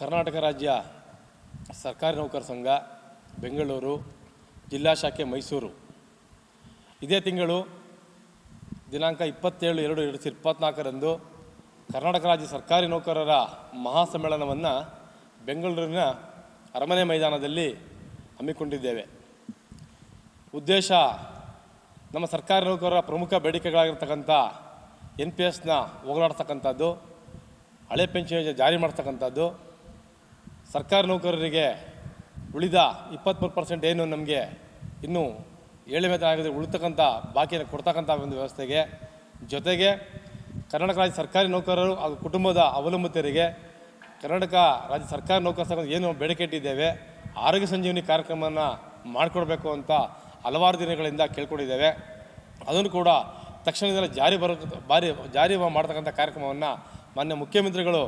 ಕರ್ನಾಟಕ ರಾಜ್ಯ ಸರ್ಕಾರಿ ನೌಕರ ಸಂಘ, ಬೆಂಗಳೂರು, ಜಿಲ್ಲಾ ಶಾಖೆ ಮೈಸೂರು. ಇದೇ ತಿಂಗಳು ದಿನಾಂಕ ಇಪ್ಪತ್ತೇಳು ಎರಡು ಎರಡು ಸಾವಿರದ ಇಪ್ಪತ್ತ್ನಾಲ್ಕರಂದು ಕರ್ನಾಟಕ ರಾಜ್ಯ ಸರ್ಕಾರಿ ನೌಕರರ ಮಹಾಸಮ್ಮೇಳನವನ್ನು ಬೆಂಗಳೂರಿನ ಅರಮನೆ ಮೈದಾನದಲ್ಲಿ ಹಮ್ಮಿಕೊಂಡಿದ್ದೇವೆ. ಉದ್ದೇಶ, ನಮ್ಮ ಸರ್ಕಾರಿ ನೌಕರರ ಪ್ರಮುಖ ಬೇಡಿಕೆಗಳಾಗಿರ್ತಕ್ಕಂಥ ಎನ್ ಪಿ ಎಸ್ನ ಹೋಗಲಾಡ್ತಕ್ಕಂಥದ್ದು, ಹಳೆ ಪೆನ್ಷನ್ ಯೋಜನೆ ಜಾರಿ ಮಾಡ್ತಕ್ಕಂಥದ್ದು ಸರ್ಕಾರಿ ನೌಕರರಿಗೆ ಉಳಿದ ಇಪ್ಪತ್ತ್ಮೂರು ಪರ್ಸೆಂಟ್ ಏನು ನಮಗೆ ಇನ್ನೂ ಏಳು ವೇತನ ಆಗದೆ ಉಳಿತಕ್ಕಂಥ ಬಾಕಿಯನ್ನು ಕೊಡ್ತಕ್ಕಂಥ ಒಂದು ವ್ಯವಸ್ಥೆಗೆ, ಜೊತೆಗೆ ಕರ್ನಾಟಕ ರಾಜ್ಯ ಸರ್ಕಾರಿ ನೌಕರರು ಹಾಗೂ ಕುಟುಂಬದ ಅವಲಂಬಿತರಿಗೆ ಕರ್ನಾಟಕ ರಾಜ್ಯ ಸರ್ಕಾರಿ ನೌಕರ ಸಂಘ ಏನು ಬೇಡಿಕೆ ಇಟ್ಟಿದ್ದೇವೆ, ಆರೋಗ್ಯ ಸಂಜೀವನಿ ಕಾರ್ಯಕ್ರಮವನ್ನು ಮಾಡಿಕೊಡ್ಬೇಕು ಅಂತ ಹಲವಾರು ದಿನಗಳಿಂದ ಕೇಳ್ಕೊಂಡಿದ್ದೇವೆ. ಅದನ್ನು ಕೂಡ ತಕ್ಷಣದಿಂದ ಜಾರಿ ಬರೋ ಬಾರಿ ಜಾರಿ ಮಾಡ್ತಕ್ಕಂಥ ಕಾರ್ಯಕ್ರಮವನ್ನು ಮಾನ್ಯ ಮುಖ್ಯಮಂತ್ರಿಗಳು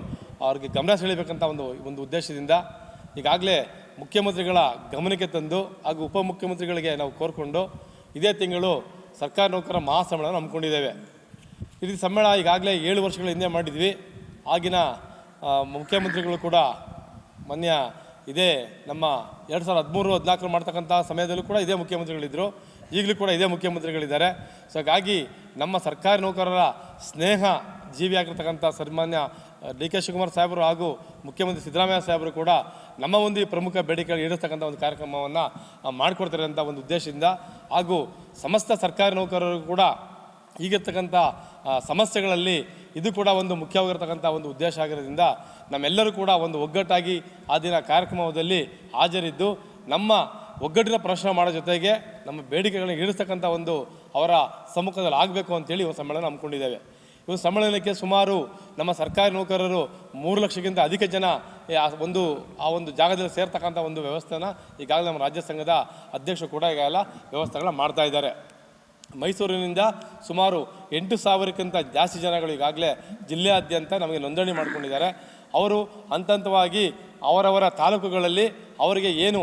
ಅವ್ರಿಗೆ ಗಮನ ಸೆಳೀಬೇಕಂತ ಒಂದು ಒಂದು ಉದ್ದೇಶದಿಂದ ಈಗಾಗಲೇ ಮುಖ್ಯಮಂತ್ರಿಗಳ ಗಮನಕ್ಕೆ ತಂದು ಹಾಗೂ ಉಪಮುಖ್ಯಮಂತ್ರಿಗಳಿಗೆ ನಾವು ಕೋರಿಕೊಂಡು ಇದೇ ತಿಂಗಳು ಸರ್ಕಾರಿ ನೌಕರ ಮಹಾಸಮ್ಮೇಳನ ಹಮ್ಮಿಕೊಂಡಿದ್ದೇವೆ. ಇದು ಸಮ್ಮೇಳ ಈಗಾಗಲೇ ಏಳು ವರ್ಷಗಳ ಹಿಂದೆ ಮಾಡಿದ್ವಿ. ಆಗಿನ ಮುಖ್ಯಮಂತ್ರಿಗಳು ಕೂಡ ಮೊನ್ನೆ ಇದೇ ನಮ್ಮ ಎರಡು ಸಾವಿರದ ಹದಿಮೂರು ಹದಿನಾಲ್ಕರು ಮಾಡ್ತಕ್ಕಂಥ ಸಮಯದಲ್ಲೂ ಕೂಡ ಇದೇ ಮುಖ್ಯಮಂತ್ರಿಗಳಿದ್ದರು ಈಗಲೂ ಕೂಡ ಇದೇ ಮುಖ್ಯಮಂತ್ರಿಗಳಿದ್ದಾರೆ. ಸೊ ಹಾಗಾಗಿ ನಮ್ಮ ಸರ್ಕಾರಿ ನೌಕರರ ಸ್ನೇಹ ಜೀವಿಯಾಗಿರ್ತಕ್ಕಂಥ ಸನ್ಮಾನ್ಯ ಡಿ ಕೆ ಶಿವಕುಮಾರ್ ಸಾಹೇಬರು ಹಾಗೂ ಮುಖ್ಯಮಂತ್ರಿ ಸಿದ್ದರಾಮಯ್ಯ ಸಾಹೇಬರು ಕೂಡ ನಮ್ಮ ಒಂದು ಪ್ರಮುಖ ಬೇಡಿಕೆಗಳು ಈಡೇರಿಸ್ತಕ್ಕಂಥ ಒಂದು ಕಾರ್ಯಕ್ರಮವನ್ನು ಮಾಡಿಕೊಡ್ತಾರೆ ಅಂತ ಒಂದು ಉದ್ದೇಶದಿಂದ ಹಾಗೂ ಸಮಸ್ತ ಸರ್ಕಾರಿ ನೌಕರರು ಕೂಡ ಈಗಿರ್ತಕ್ಕಂಥ ಸಮಸ್ಯೆಗಳಲ್ಲಿ ಇದು ಕೂಡ ಒಂದು ಮುಖ್ಯವಾಗಿರ್ತಕ್ಕಂಥ ಒಂದು ಉದ್ದೇಶ ಆಗಿರೋದ್ರಿಂದ ನಮ್ಮೆಲ್ಲರೂ ಕೂಡ ಒಂದು ಒಗ್ಗಟ್ಟಾಗಿ ಆ ದಿನ ಕಾರ್ಯಕ್ರಮದಲ್ಲಿ ಹಾಜರಿದ್ದು, ನಮ್ಮ ಒಗ್ಗಟ್ಟಿನ ಪ್ರಶ್ನೆ ಮಾಡೋ ಜೊತೆಗೆ ನಮ್ಮ ಬೇಡಿಕೆಗಳನ್ನ ಈಡಿಸ್ತಕ್ಕಂಥ ಒಂದು ಅವರ ಸಮ್ಮುಖದಲ್ಲಿ ಆಗಬೇಕು ಅಂತೇಳಿ ಒಂದು ಸಮ್ಮೇಳನ ಹಮ್ಮಿಕೊಂಡಿದ್ದೇವೆ. ಒಂದು ಸಮ್ಮೇಳನಕ್ಕೆ ಸುಮಾರು ನಮ್ಮ ಸರ್ಕಾರಿ ನೌಕರರು ಮೂರು ಲಕ್ಷಕ್ಕಿಂತ ಅಧಿಕ ಜನ ಒಂದು, ಆ ಒಂದು ಜಾಗದಲ್ಲಿ ಸೇರ್ತಕ್ಕಂಥ ಒಂದು ವ್ಯವಸ್ಥೆನ ಈಗಾಗಲೇ ನಮ್ಮ ರಾಜ್ಯ ಸಂಘದ ಅಧ್ಯಕ್ಷರು ಕೂಡ ಈಗಾಗಲೇ ವ್ಯವಸ್ಥೆಗಳನ್ನ ಮಾಡ್ತಾ ಇದ್ದಾರೆ. ಮೈಸೂರಿನಿಂದ ಸುಮಾರು ಎಂಟು ಸಾವಿರಕ್ಕಿಂತ ಜಾಸ್ತಿ ಜನಗಳು ಈಗಾಗಲೇ ಜಿಲ್ಲೆಯಾದ್ಯಂತ ನಮಗೆ ನೋಂದಣಿ ಮಾಡಿಕೊಂಡಿದ್ದಾರೆ. ಅವರು ಹಂತ ಹಂತವಾಗಿ ಅವರವರ ತಾಲೂಕುಗಳಲ್ಲಿ ಅವರಿಗೆ ಏನು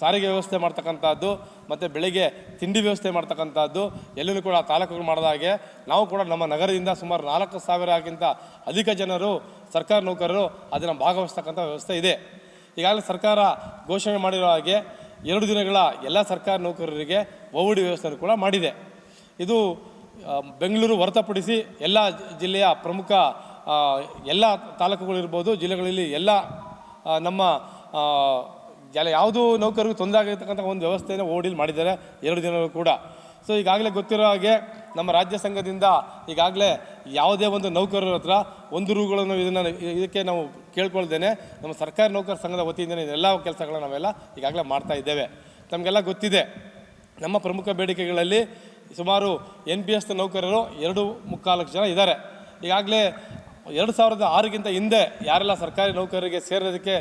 ಸಾರಿಗೆ ವ್ಯವಸ್ಥೆ ಮಾಡ್ತಕ್ಕಂಥದ್ದು ಮತ್ತು ಬೆಳಿಗ್ಗೆ ತಿಂಡಿ ವ್ಯವಸ್ಥೆ ಮಾಡ್ತಕ್ಕಂಥದ್ದು ಎಲ್ಲೂ ಕೂಡ ತಾಲೂಕುಗಳು ಮಾಡಿದ ಹಾಗೆ, ನಾವು ಕೂಡ ನಮ್ಮ ನಗರದಿಂದ ಸುಮಾರು ನಾಲ್ಕು ಸಾವಿರಕ್ಕಿಂತ ಅಧಿಕ ಜನರು, ಸರ್ಕಾರಿ ನೌಕರರು ಅದನ್ನು ಭಾಗವಹಿಸ್ತಕ್ಕಂಥ ವ್ಯವಸ್ಥೆ ಇದೆ. ಈಗಾಗಲೇ ಸರ್ಕಾರ ಘೋಷಣೆ ಮಾಡಿರೋ ಹಾಗೆ ಎರಡು ದಿನಗಳ ಎಲ್ಲ ಸರ್ಕಾರಿ ನೌಕರರಿಗೆ ಓವಡಿ ವ್ಯವಸ್ಥೆಯನ್ನು ಕೂಡ ಮಾಡಿದೆ. ಇದು ಬೆಂಗಳೂರು ಹೊರತುಪಡಿಸಿ ಎಲ್ಲ ಜಿಲ್ಲೆಯ ಪ್ರಮುಖ ಎಲ್ಲ ತಾಲೂಕುಗಳಿರ್ಬೋದು ಜಿಲ್ಲೆಗಳಲ್ಲಿ ಎಲ್ಲ ನಮ್ಮ ಎಲ್ಲ ಯಾವುದೂ ನೌಕರಿಗೂ ತೊಂದರೆ ಆಗಿರ್ತಕ್ಕಂಥ ಒಂದು ವ್ಯವಸ್ಥೆಯನ್ನು ಓಡಿಲ್ ಮಾಡಿದ್ದಾರೆ ಎರಡು ದಿನಗಳು ಕೂಡ. ಸೊ ಈಗಾಗಲೇ ಗೊತ್ತಿರೋ ಹಾಗೆ ನಮ್ಮ ರಾಜ್ಯ ಸಂಘದಿಂದ ಈಗಾಗಲೇ ಯಾವುದೇ ಒಂದು ನೌಕರರ ಹತ್ರ ಒಂದು ರೂಗಳನ್ನು ಇದನ್ನು ಇದಕ್ಕೆ ನಾವು ಕೇಳ್ಕೊಳ್ದೇನೆ. ನಮ್ಮ ಸರ್ಕಾರಿ ನೌಕರ ಸಂಘದ ವತಿಯಿಂದ ಎಲ್ಲ ಕೆಲಸಗಳನ್ನ ನಾವೆಲ್ಲ ಈಗಾಗಲೇ ಮಾಡ್ತಾ ಇದ್ದೇವೆ. ನಮಗೆಲ್ಲ ಗೊತ್ತಿದೆ, ನಮ್ಮ ಪ್ರಮುಖ ಬೇಡಿಕೆಗಳಲ್ಲಿ ಸುಮಾರು ಎನ್ ಪಿ ಎಸ್ ನೌಕರರು ಎರಡು ಮುಕ್ಕಾಲು ಜನ ಇದ್ದಾರೆ. ಈಗಾಗಲೇ ಎರಡು ಸಾವಿರದ ಆರಕ್ಕಿಂತ ಹಿಂದೆ ಯಾರೆಲ್ಲ ಸರ್ಕಾರಿ ನೌಕರರಿಗೆ ಸೇರೋದಕ್ಕೆ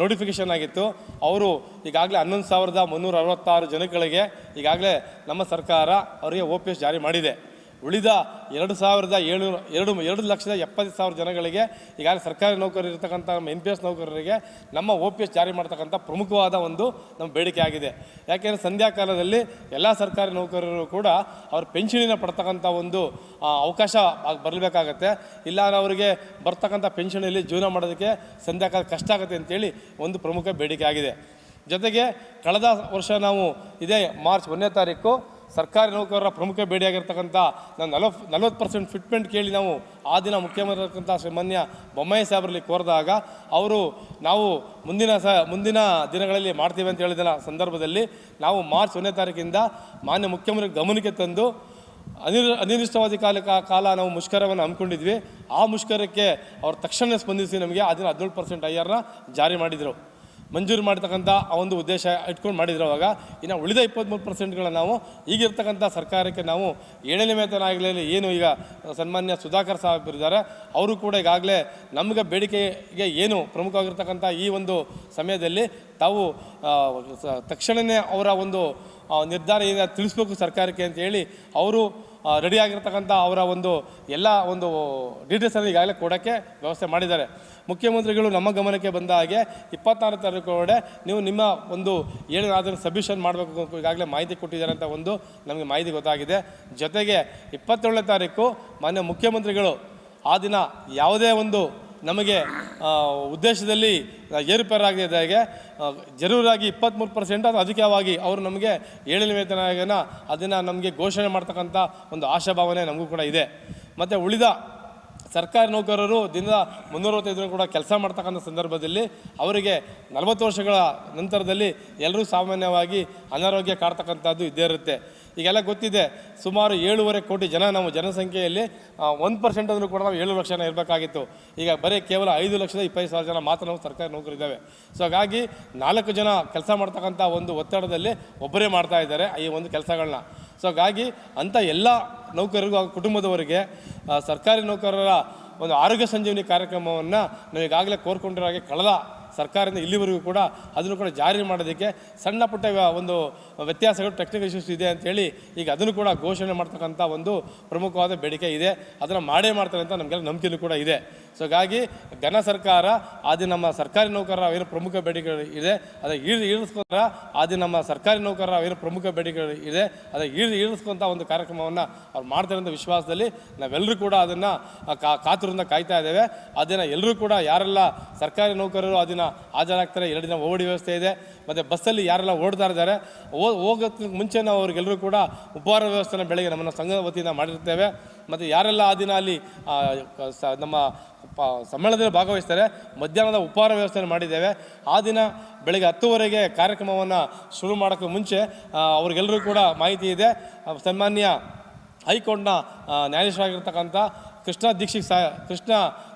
ನೋಟಿಫಿಕೇಷನ್ ಆಗಿತ್ತು, ಅವರು ಈಗಾಗಲೇ ಹನ್ನೊಂದು ಸಾವಿರದ ಮುನ್ನೂರ ಅರವತ್ತಾರು ಜನಗಳಿಗೆ ಈಗಾಗಲೇ ನಮ್ಮ ಸರ್ಕಾರ ಅವರಿಗೆ ಒ ಪಿ ಎಸ್ ಜಾರಿ ಮಾಡಿದೆ. ಉಳಿದ ಎರಡು ಸಾವಿರದ ಏಳ್ನೂರು ಎರಡು ಎರಡು ಲಕ್ಷದ ಎಪ್ಪತ್ತು ಸಾವಿರ ಜನಗಳಿಗೆ ಈಗಾಗಲೇ ಸರ್ಕಾರಿ ನೌಕರರು ಇರ್ತಕ್ಕಂಥ ನಮ್ಮ ಎನ್ ಪಿ ಎಸ್ ನೌಕರರಿಗೆ ನಮ್ಮ ಒ ಪಿ ಎಸ್ ಜಾರಿ ಮಾಡ್ತಕ್ಕಂಥ ಪ್ರಮುಖವಾದ ಒಂದು ನಮ್ಮ ಬೇಡಿಕೆ ಆಗಿದೆ. ಯಾಕೆಂದರೆ ಸಂಧ್ಯಾ ಕಾಲದಲ್ಲಿ ಎಲ್ಲ ಸರ್ಕಾರಿ ನೌಕರರು ಕೂಡ ಅವ್ರ ಪೆನ್ಷನಿನ ಪಡ್ತಕ್ಕಂಥ ಒಂದು ಅವಕಾಶ ಬರಬೇಕಾಗತ್ತೆ ಇಲ್ಲ ಅವರಿಗೆ ಬರ್ತಕ್ಕಂಥ ಪೆನ್ಷನಲ್ಲಿ ಜೀವನ ಮಾಡೋದಕ್ಕೆ ಸಂಧ್ಯಾ ಕಾಲ ಕಷ್ಟ ಆಗುತ್ತೆ ಅಂತೇಳಿ ಒಂದು ಪ್ರಮುಖ ಬೇಡಿಕೆ ಆಗಿದೆ. ಜೊತೆಗೆ ಕಳೆದ ವರ್ಷ ನಾವು ಇದೇ ಮಾರ್ಚ್ ಒಂದನೇ ತಾರೀಕು ಸರ್ಕಾರಿ ನೌಕರರ ಪ್ರಮುಖ ಬೇಡಿಯಾಗಿರ್ತಕ್ಕಂಥ ನಾವು ನಲವತ್ತು ನಲವತ್ತು ಪರ್ಸೆಂಟ್ ಫಿಟ್ಮೆಂಟ್ ಕೇಳಿ ನಾವು ಆ ದಿನ ಮುಖ್ಯಮಂತ್ರಿ ಇರ್ತಕ್ಕಂಥ ಶ್ರೀಮಾನ್ಯ ಬೊಮ್ಮಾಯಿ ಸಾಹೇಬರಲ್ಲಿ ಕೋರಿದಾಗ ಅವರು ನಾವು ಮುಂದಿನ ಸ, ಮುಂದಿನ ದಿನಗಳಲ್ಲಿ ಮಾಡ್ತೀವಿ ಅಂತ ಹೇಳಿದ ಸಂದರ್ಭದಲ್ಲಿ ನಾವು ಮಾರ್ಚ್ ಒಂದನೇ ತಾರೀಕಿಂದ ಮಾನ್ಯ ಮುಖ್ಯಮಂತ್ರಿ ಗಮನಕ್ಕೆ ತಂದು ಅನಿರ್, ಅನಿರ್ದಿಷ್ಟವಾದಿ ಕಾಲ ಕಾಲ ನಾವು ಮುಷ್ಕರವನ್ನು ಹಮ್ಮಿಕೊಂಡಿದ್ವಿ. ಆ ಮುಷ್ಕರಕ್ಕೆ ಅವರು ತಕ್ಷಣ ಸ್ಪಂದಿಸಿ ನಮಗೆ ಅದನ್ನು ಹದಿನೇಳು ಪರ್ಸೆಂಟ್ ಐ ಆರ್ನ ಜಾರಿ ಮಾಡಿದರು. ಮಂಜೂರು ಮಾಡ್ತಕ್ಕಂಥ ಆ ಒಂದು ಉದ್ದೇಶ ಇಟ್ಕೊಂಡು ಮಾಡಿದ್ರು ಅವಾಗ ಇನ್ನು ಉಳಿದ ಇಪ್ಪತ್ತ್ಮೂರು ಪರ್ಸೆಂಟ್ಗಳನ್ನ ನಾವು ಈಗಿರ್ತಕ್ಕಂಥ ಸರ್ಕಾರಕ್ಕೆ ನಾವು ಏಳನೇ ವೇತನ ಆಗಲಿ ಏನು ಈಗ ಸನ್ಮಾನ್ಯ ಸುಧಾಕರ್ ಸಾಹೇಬ್ ಇದ್ದಾರೆ, ಅವರು ಕೂಡ ಈಗಾಗಲೇ ನಮಗೆ ಬೇಡಿಕೆಗೆ ಏನು ಪ್ರಮುಖವಾಗಿರ್ತಕ್ಕಂಥ ಈ ಒಂದು ಸಮಯದಲ್ಲಿ ತಾವು ತಕ್ಷಣವೇ ಅವರ ಒಂದು ನಿರ್ಧಾರ ಏನ ತಿಳಿಸ್ಬೇಕು ಸರ್ಕಾರಕ್ಕೆ ಅಂತ ಹೇಳಿ ಅವರು ರೆಡಿಯಾಗಿರ್ತಕ್ಕಂಥ ಅವರ ಒಂದು ಎಲ್ಲ ಒಂದು ಡೀಟೇಲ್ಸನ್ನು ಈಗಾಗಲೇ ಕೊಡೋಕ್ಕೆ ವ್ಯವಸ್ಥೆ ಮಾಡಿದ್ದಾರೆ. ಮುಖ್ಯಮಂತ್ರಿಗಳು ನಮ್ಮ ಗಮನಕ್ಕೆ ಬಂದ ಹಾಗೆ ಇಪ್ಪತ್ತಾರು ತಾರೀಕು ಒಳಗಡೆ ನೀವು ನಿಮ್ಮ ಒಂದು ಏನಾದರೂ ಸಬ್ಮಿಷನ್ ಮಾಡಬೇಕು ಈಗಾಗಲೇ ಮಾಹಿತಿ ಕೊಟ್ಟಿದ್ದಾರೆ ಅಂತ ಒಂದು ನಮಗೆ ಮಾಹಿತಿ ಗೊತ್ತಾಗಿದೆ. ಜೊತೆಗೆ ಇಪ್ಪತ್ತೇಳನೇ ತಾರೀಕು ಮಾನ್ಯ ಮುಖ್ಯಮಂತ್ರಿಗಳು ಆ ದಿನ ಯಾವುದೇ ಒಂದು ನಮಗೆ ಉದ್ದೇಶದಲ್ಲಿ ಏರುಪೇರಾಗಿದೆ ಹಾಗೆ ಜರೂರಾಗಿ ಇಪ್ಪತ್ತ್ಮೂರು ಪರ್ಸೆಂಟ್ ಅದು ಅಧಿಕವಾಗಿ ಅವರು ನಮಗೆ ಏಳನೇ ವೇತನ ಅದನ್ನು ನಮಗೆ ಘೋಷಣೆ ಮಾಡ್ತಕ್ಕಂಥ ಒಂದು ಆಶಾಭಾವನೆ ನಮಗೂ ಕೂಡ ಇದೆ. ಮತ್ತು ಉಳಿದ ಸರ್ಕಾರಿ ನೌಕರರು ದಿನದ ಮುನ್ನೂರವತ್ತೈದು ದಿನ ಕೂಡ ಕೆಲಸ ಮಾಡ್ತಕ್ಕಂಥ ಸಂದರ್ಭದಲ್ಲಿ ಅವರಿಗೆ ನಲವತ್ತು ವರ್ಷಗಳ ನಂತರದಲ್ಲಿ ಎಲ್ಲರೂ ಸಾಮಾನ್ಯವಾಗಿ ಅನಾರೋಗ್ಯ ಕಾಡ್ತಕ್ಕಂಥದ್ದು ಇದ್ದೇ ಇರುತ್ತೆ. ಈಗೆಲ್ಲ ಗೊತ್ತಿದೆ, ಸುಮಾರು ಏಳುವರೆ ಕೋಟಿ ಜನ ನಾವು ಜನಸಂಖ್ಯೆಯಲ್ಲಿ ಒಂದು ಪರ್ಸೆಂಟ್ ಅಂದರೂ ಕೂಡ ನಾವು ಏಳು ಲಕ್ಷ ಇರಬೇಕಾಗಿತ್ತು. ಈಗ ಬರೀ ಕೇವಲ ಐದು ಲಕ್ಷದ ಇಪ್ಪತ್ತು ಸಾವಿರ ಜನ ಮಾತ್ರ ನಾವು ಸರ್ಕಾರಿ ನೌಕರಿದ್ದಾವೆ ಸೊ ಹಾಗಾಗಿ ನಾಲ್ಕು ಜನ ಕೆಲಸ ಮಾಡ್ತಕ್ಕಂಥ ಒಂದು ಒತ್ತಡದಲ್ಲಿ ಒಬ್ಬರೇ ಮಾಡ್ತಾ ಇದ್ದಾರೆ ಈ ಒಂದು ಕೆಲಸಗಳನ್ನ. ಸೊ ಹಾಗಾಗಿ ಅಂಥ ಎಲ್ಲ ನೌಕರರಿಗೂ ಹಾಗೂ ಕುಟುಂಬದವರಿಗೆ ಸರ್ಕಾರಿ ನೌಕರರ ಒಂದು ಆರೋಗ್ಯ ಸಂಜೀವನಿ ಕಾರ್ಯಕ್ರಮವನ್ನು ನಾವು ಈಗಾಗಲೇ ಕೋರ್ಕೊಂಡಿರೋ ಹಾಗೆ ಕಳೆದ ಸರ್ಕಾರದಿಂದ ಇಲ್ಲಿವರೆಗೂ ಕೂಡ ಅದನ್ನು ಕೂಡ ಜಾರಿ ಮಾಡೋದಕ್ಕೆ ಸಣ್ಣ ಪುಟ್ಟ ಒಂದು ವ್ಯತ್ಯಾಸಗಳು ಟೆಕ್ನಿಕಲ್ ಇಶ್ಯೂಸ್ ಇದೆ ಅಂತೇಳಿ ಈಗ ಅದನ್ನು ಕೂಡ ಘೋಷಣೆ ಮಾಡ್ತಕ್ಕಂಥ ಒಂದು ಪ್ರಮುಖವಾದ ಬೇಡಿಕೆ ಇದೆ. ಅದನ್ನು ಮಾಡೇ ಮಾಡ್ತಾರೆ ಅಂತ ನಮಗೆಲ್ಲ ನಂಬಿಕೆಯೂ ಕೂಡ ಇದೆ. ಸೊ ಹಾಗಾಗಿ ಘನ ಸರ್ಕಾರ, ಆದಿ ನಮ್ಮ ಸರ್ಕಾರಿ ನೌಕರರ ಏನು ಪ್ರಮುಖ ಬೇಡಿಕೆಗಳು ಇದೆ. ಅದೇ ಈಡ್ ಈಡಿಸ್ಕೊಂಡ್ರ ಅದು ನಮ್ಮ ಸರ್ಕಾರಿ ನೌಕರರ ಏನು ಪ್ರಮುಖ ಬೇಡಿಕೆಗಳು ಇದೆ. ಅದೇ ಈಡ್ ಈಡಿಸ್ಕೊಂಥ ಒಂದು ಕಾರ್ಯಕ್ರಮವನ್ನು ಅವ್ರು ಮಾಡ್ತಾರೆ ಅಂತ ವಿಶ್ವಾಸದಲ್ಲಿ ನಾವೆಲ್ಲರೂ ಕೂಡ ಅದನ್ನು ಕಾತುರದಿಂದ ಕಾಯ್ತಾ ಇದ್ದೇವೆ. ಅದನ್ನು ಎಲ್ಲರೂ ಕೂಡ ಯಾರೆಲ್ಲ ಸರ್ಕಾರಿ ನೌಕರರು ಅದನ್ನು ಹಾಜರಾಗ್ತಾರೆ, ಎರಡು ದಿನ ಓಡಿ ವ್ಯವಸ್ಥೆ ಇದೆ. ಮತ್ತು ಬಸ್ಸಲ್ಲಿ ಯಾರೆಲ್ಲ ಓಡ್ತಾ ಇದ್ದಾರೆ ಹೋಗೋದಕ್ಕೆ ಮುಂಚೆ ನಾವು ಅವ್ರಿಗೆಲ್ಲರೂ ಕೂಡ ಉಪಹಾರ ವ್ಯವಸ್ಥೆನ ಬೆಳಗ್ಗೆ ನಮ್ಮ ಸಂಘದ ವತಿಯಿಂದ ಮಾಡಿರ್ತೇವೆ. ಮತ್ತು ಯಾರೆಲ್ಲ ಆ ದಿನ ಅಲ್ಲಿ ನಮ್ಮ ಪ, ಸಮ್ಮೇಳನದಲ್ಲಿ ಭಾಗವಹಿಸ್ತಾರೆ, ಮಧ್ಯಾಹ್ನದ ಉಪಹಾರ ವ್ಯವಸ್ಥೆಯನ್ನು ಮಾಡಿದ್ದೇವೆ. ಆ ದಿನ ಬೆಳಗ್ಗೆ ಹತ್ತುವರೆಗೆ ಕಾರ್ಯಕ್ರಮವನ್ನು ಶುರು ಮಾಡೋಕ್ಕೆ ಮುಂಚೆ ಅವ್ರಿಗೆಲ್ಲರೂ ಕೂಡ ಮಾಹಿತಿ ಇದೆ. ಸನ್ಮಾನ್ಯ ಹೈಕೋರ್ಟ್ನ ನ್ಯಾಯಾಧೀಶರಾಗಿರ್ತಕ್ಕಂಥ ಕೃಷ್ಣ ದೀಕ್ಷಿತ್ ಸಾ, ಕೃಷ್ಣ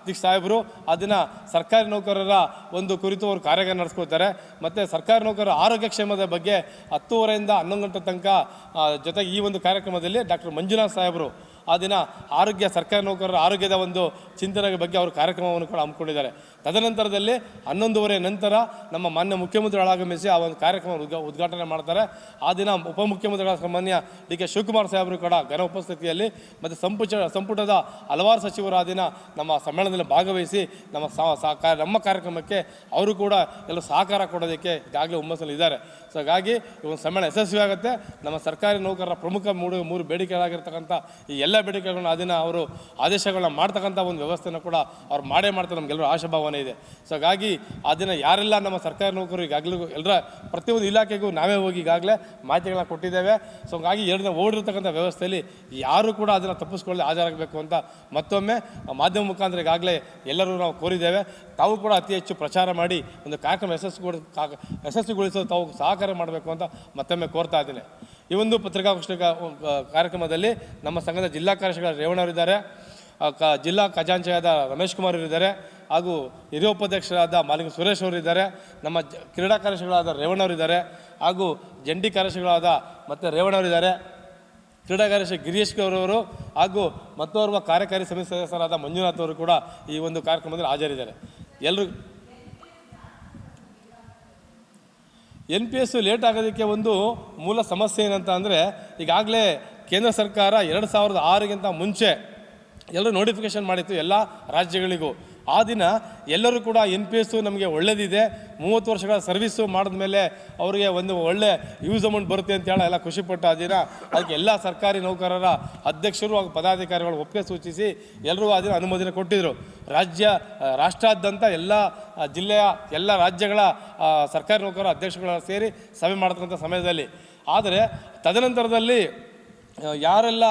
ದೀಕ್ಷ ಸಾಹೇಬರು, ಅದನ್ನು ಸರ್ಕಾರಿ ನೌಕರರ ಒಂದು ಕುರಿತು ಅವರು ಕಾರ್ಯ ನಡೆಸ್ಕೊಳ್ತಾರೆ. ಮತ್ತು ಸರ್ಕಾರಿ ನೌಕರರ ಆರೋಗ್ಯ ಕ್ಷೇಮದ ಬಗ್ಗೆ ಹತ್ತುವರೆಯಿಂದ ಹನ್ನೊಂದು ಗಂಟೆ ತನಕ ಜೊತೆಗೆ ಈ ಒಂದು ಕಾರ್ಯಕ್ರಮದಲ್ಲಿ ಡಾಕ್ಟರ್ ಮಂಜುನಾಥ್ ಸಾಹೇಬರು ಆ ದಿನ ಆರೋಗ್ಯ, ಸರ್ಕಾರಿ ನೌಕರರ ಆರೋಗ್ಯದ ಒಂದು ಚಿಂತನೆ ಬಗ್ಗೆ ಅವರು ಕಾರ್ಯಕ್ರಮವನ್ನು ಕೂಡ ಹಮ್ಮಿಕೊಂಡಿದ್ದಾರೆ. ತದನಂತರದಲ್ಲಿ ಹನ್ನೊಂದುವರೆ ನಂತರ ನಮ್ಮ ಮಾನ್ಯ ಮುಖ್ಯಮಂತ್ರಿಗಳು ಆಗಮಿಸಿ ಆ ಒಂದು ಕಾರ್ಯಕ್ರಮ ಉದ್ಘಾ, ಉದ್ಘಾಟನೆ ಮಾಡ್ತಾರೆ. ಆ ದಿನ ಉಪಮುಖ್ಯಮಂತ್ರಿಗಳ ಸಾಮಾನ್ಯ ಡಿ ಕೆ ಶಿವಕುಮಾರ್ ಸಾಹೇಬರು ಕೂಡ ಘನ ಉಪಸ್ಥಿತಿಯಲ್ಲಿ ಮತ್ತು ಸಂಪುಟ, ಸಂಪುಟದ ಹಲವಾರು ಸಚಿವರು ಆ ದಿನ ನಮ್ಮ ಸಮ್ಮೇಳನದಲ್ಲಿ ಭಾಗವಹಿಸಿ ನಮ್ಮ ನಮ್ಮ ಕಾರ್ಯಕ್ರಮಕ್ಕೆ ಅವರು ಕೂಡ ಎಲ್ಲ ಸಹಕಾರ ಕೊಡೋದಕ್ಕೆ ಈಗಾಗಲೇ ಹುಮ್ಮಸ್ಸಲ್ಲಿ ಇದ್ದಾರೆ. ಸೊ ಹಾಗಾಗಿ ಒಂದು ಸಮ್ಮೇಳನ ಯಶಸ್ವಿ ಆಗುತ್ತೆ ನಮ್ಮ ಸರ್ಕಾರಿ ನೌಕರರ ಪ್ರಮುಖ ಮೂರು ಮೂರು ಬೇಡಿಕೆಗಳಾಗಿರ್ತಕ್ಕಂಥ ಈ ಎಲ್ಲ ಬೇಡಿಕೆಗಳನ್ನ ಅದನ್ನು ಅವರು ಆದೇಶಗಳನ್ನ ಮಾಡ್ತಕ್ಕಂಥ ಒಂದು ವ್ಯವಸ್ಥೆನ ಕೂಡ ಅವ್ರು ಮಾಡೇ ಮಾಡ್ತಾರೆ ನಮಗೆಲ್ಲರೂ ಆಶಾಭಾವನೆ ಇದೆ. ಸೊ ಹಾಗಾಗಿ ಆ ಯಾರೆಲ್ಲ ನಮ್ಮ ಸರ್ಕಾರಿ ನೌಕರು ಎಲ್ಲರ ಪ್ರತಿಯೊಂದು ಇಲಾಖೆಗೂ ನಾವೇ ಹೋಗಿ ಈಗಾಗಲೇ ಮಾಹಿತಿಗಳನ್ನ ಕೊಟ್ಟಿದ್ದೇವೆ. ಸೊ ಹಾಗಾಗಿ ಎರಡನೇ ಓಡಿರ್ತಕ್ಕಂಥ ವ್ಯವಸ್ಥೆಯಲ್ಲಿ ಯಾರು ಕೂಡ ಅದನ್ನು ತಪ್ಪಿಸ್ಕೊಳ್ಳಿ ಹಾಜರಾಗಬೇಕು ಅಂತ ಮತ್ತೊಮ್ಮೆ ಮಾಧ್ಯಮ ಮುಖಾಂತರ ಈಗಾಗಲೇ ಎಲ್ಲರೂ ನಾವು ಕೋರಿದ್ದೇವೆ. ತಾವು ಕೂಡ ಅತಿ ಹೆಚ್ಚು ಪ್ರಚಾರ ಮಾಡಿ ಒಂದು ಕಾರ್ಯಕ್ರಮ ಯಶಸ್ವಿಗೊಳಿಸಲು ತಾವು ಸಹಕಾರ ಮಾಡಬೇಕು ಅಂತ ಮತ್ತೊಮ್ಮೆ ಕೋರ್ತಾ ಇದ್ದೇನೆ. ಈ ಒಂದು ಪತ್ರಿಕಾಗೋಷ್ಠಿ ಕಾರ್ಯಕ್ರಮದಲ್ಲಿ ನಮ್ಮ ಸಂಘದ ಜಿಲ್ಲಾ ಕಾರ್ಯದರ್ಶಿಗಳ ರೇವಣ್ಣವರಿದ್ದಾರೆ ಕ, ಜಿಲ್ಲಾ ಖಜಾಂಚಿಯಾದ ರಮೇಶ್ ಕುಮಾರ್ ಇದ್ದಾರೆ ಹಾಗೂ ಹಿರಿಯ ಉಪಾಧ್ಯಕ್ಷರಾದ ಮಾಲಿಂಗ ಸುರೇಶ್ ಅವರಿದ್ದಾರೆ, ನಮ್ಮ ಜ, ಕ್ರೀಡಾ ಕಾರ್ಯದರ್ಶಿಗಳಾದ ರೇವಣ್ಣವರಿದ್ದಾರೆ ಹಾಗೂ ಜಂಟಿ ಕಾರ್ಯದರ್ಶಿಗಳಾದ ಮತ್ತು ರೇವಣ್ಣವರಿದ್ದಾರೆ ಕ್ರೀಡಾ ಕಾರ್ಯದರ್ಶಿ ಗಿರೀಶ್ ಅವರವರು ಹಾಗೂ ಮತ್ತೋರ್ವ ಕಾರ್ಯಕಾರಿ ಸಮಿತಿ ಸದಸ್ಯರಾದ ಮಂಜುನಾಥ್ ಅವರು ಕೂಡ ಈ ಒಂದು ಕಾರ್ಯಕ್ರಮದಲ್ಲಿ ಹಾಜರಿದ್ದಾರೆ. ಎಲ್ಲರೂ ಎನ್ ಪಿ ಎಸ್ ಲೇಟ್ ಆಗೋದಕ್ಕೆ ಒಂದು ಮೂಲ ಸಮಸ್ಯೆ ಏನಂತ ಅಂದರೆ, ಈಗಾಗಲೇ ಕೇಂದ್ರ ಸರ್ಕಾರ ಎರಡು ಸಾವಿರದ ಆರಿಗಿಂತ ಮುಂಚೆ ಎಲ್ಲರೂ ನೋಟಿಫಿಕೇಷನ್ ಮಾಡಿತ್ತು ಎಲ್ಲ ರಾಜ್ಯಗಳಿಗೂ. ಆ ದಿನ ಎಲ್ಲರೂ ಕೂಡ ಎನ್ ಪಿ ಎಸ್ಸು ನಮಗೆ ಒಳ್ಳೆಯದಿದೆ ಮೂವತ್ತು ವರ್ಷಗಳ ಸರ್ವಿಸ್ಸು ಮಾಡಿದ್ಮೇಲೆ ಅವರಿಗೆ ಒಂದು ಒಳ್ಳೆ ಯೂಸ್ ಅಮೌಂಟ್ ಬರುತ್ತೆ ಅಂತ ಹೇಳಿ ಎಲ್ಲ ಖುಷಿಪಟ್ಟ ಆ ದಿನ. ಅದಕ್ಕೆ ಎಲ್ಲ ಸರ್ಕಾರಿ ನೌಕರರ ಅಧ್ಯಕ್ಷರು ಹಾಗೂ ಪದಾಧಿಕಾರಿಗಳು ಒಪ್ಪಿಗೆ ಸೂಚಿಸಿ ಎಲ್ಲರೂ ಆ ದಿನ ಅನುಮೋದನೆ ಕೊಟ್ಟಿದ್ದರು ರಾಜ್ಯ ರಾಷ್ಟ್ರಾದ್ಯಂತ ಎಲ್ಲ ಜಿಲ್ಲೆಯ ಎಲ್ಲ ರಾಜ್ಯಗಳ ಸರ್ಕಾರಿ ನೌಕರರ ಅಧ್ಯಕ್ಷಗಳ ಸೇರಿ ಸಭೆ ಮಾಡ್ತಕ್ಕಂಥ ಸಮಯದಲ್ಲಿ. ಆದರೆ ತದನಂತರದಲ್ಲಿ ಯಾರೆಲ್ಲ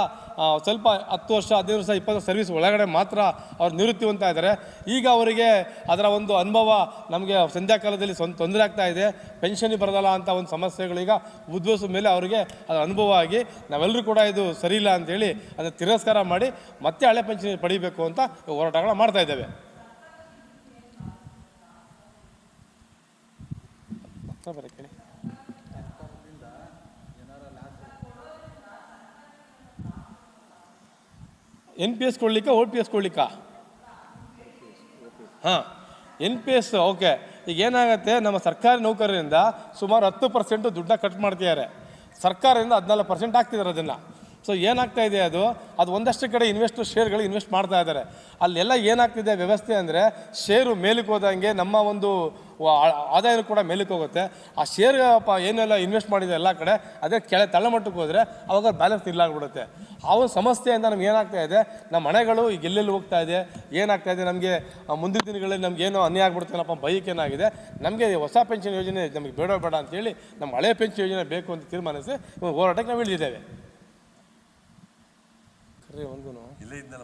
ಸ್ವಲ್ಪ ಹತ್ತು ವರ್ಷ, ಹದಿನೈದು ವರ್ಷ, ಇಪ್ಪತ್ತು ವರ್ಷ ಸರ್ವಿಸ್ ಒಳಗಡೆ ಮಾತ್ರ ಅವ್ರು ನಿವೃತ್ತಿ ಹೊಂತಾ ಇದ್ದಾರೆ ಈಗ ಅವರಿಗೆ ಅದರ ಒಂದು ಅನುಭವ ನಮಗೆ ಸಂಧ್ಯಾ ಕಾಲದಲ್ಲಿ ಸ್ವಂತ ತೊಂದರೆ ಆಗ್ತಾ ಇದೆ. ಪೆನ್ಷನ್ ಬರೋದಲ್ಲ ಅಂತ ಒಂದು ಸಮಸ್ಯೆಗಳೀಗ ಉದ್ಭವಿಸಿದ ಮೇಲೆ ಅವರಿಗೆ ಅದರ ಅನುಭವ ಆಗಿ ನಾವೆಲ್ಲರೂ ಕೂಡ ಇದು ಸರಿ ಇಲ್ಲ ಅಂತೇಳಿ ಅದನ್ನು ತಿರಸ್ಕಾರ ಮಾಡಿ ಮತ್ತೆ ಹಳೆ ಪೆನ್ಷನ್ ಪಡಿಬೇಕು ಅಂತ ಹೋರಾಟಗಳನ್ನ ಮಾಡ್ತಾ ಇದ್ದೇವೆ. ಕೇಳಿ. ಎನ್ ಪಿ ಎಸ್ ಕೊಡ್ಲಿಕ್ಕ ಓ ಪಿ ಎಸ್ ಕೊಡ್ಲಿಕ್ಕ? ಹಾಂ ಎನ್ ಪಿ ಎಸ್ ಓಕೆ ಈಗ ಏನಾಗುತ್ತೆ, ನಮ್ಮ ಸರ್ಕಾರಿ ನೌಕರರಿಂದ ಸುಮಾರು ಹತ್ತು ಪರ್ಸೆಂಟು ದುಡ್ಡನ್ನ ಕಟ್ ಮಾಡ್ತಿದ್ದಾರೆ. ಸರ್ಕಾರದಿಂದ ಹದಿನಾಲ್ಕು ಪರ್ಸೆಂಟ್ ಹಾಕ್ತಿದ್ದಾರೆ ಅದನ್ನು. ಸೊ ಏನಾಗ್ತಾ ಇದೆ ಅದು? ಅದು ಒಂದಷ್ಟು ಕಡೆ ಇನ್ವೆಸ್ಟ್ ಶೇರ್ಗಳು ಇನ್ವೆಸ್ಟ್ ಮಾಡ್ತಾ ಇದ್ದಾರೆ. ಅಲ್ಲೆಲ್ಲ ಏನಾಗ್ತಿದೆ ವ್ಯವಸ್ಥೆ ಅಂದರೆ ಶೇರು ಮೇಲಕ್ಕೆ ಹೋದಂಗೆ ನಮ್ಮ ಒಂದು ಆದಾಯನೂ ಕೂಡ ಮೇಲಕ್ಕೆ ಹೋಗುತ್ತೆ. ಆ ಶೇರ್ ಏನೆಲ್ಲ ಇನ್ವೆಸ್ಟ್ ಮಾಡಿದೆ ಎಲ್ಲ ಕಡೆ, ಅದೇ ಕೆಳ ತಳಮಟ್ಟಕ್ಕೆ ಹೋದರೆ ಅವಾಗ ಬ್ಯಾಲೆನ್ಸ್ ಇಲ್ಲಾಗ್ಬಿಡುತ್ತೆ ಆ ಒಂದು ಸಮಸ್ಯೆಯಿಂದ ನಮ್ಗೆ ಏನಾಗ್ತಾ ಇದೆ, ನಮ್ಮ ಮನೆಗಳು ಈಗ ಎಲ್ಲೆಲ್ಲಿ ಹೋಗ್ತಾ ಇದೆ, ಏನಾಗ್ತಾ ಇದೆ ನಮಗೆ ಮುಂದಿನ ದಿನಗಳಲ್ಲಿ ನಮ್ಗೆ ಏನೋ ಅನ್ಯಾಯ ಆಗ್ಬಿಡ್ತೇನಪ್ಪ ಬೈಕ್ ಏನಾಗಿದೆ, ನಮಗೆ ಹೊಸ ಪೆನ್ಷನ್ ಯೋಜನೆ ನಮಗೆ ಬೇಡ ಬೇಡ ಅಂತೇಳಿ ನಮ್ಮ ಹಳೆ ಪೆನ್ಷನ್ ಯೋಜನೆ ಬೇಕು ಅಂತ ತೀರ್ಮಾನಿಸಿ ಹೋರಾಟಕ್ಕೆ ನಾವು ಇಳಿದಿದ್ದೇವೆ. ಕರೆ ಒಂದು ಇಲ್ಲೇ ಇದ್ದಲ್ಲ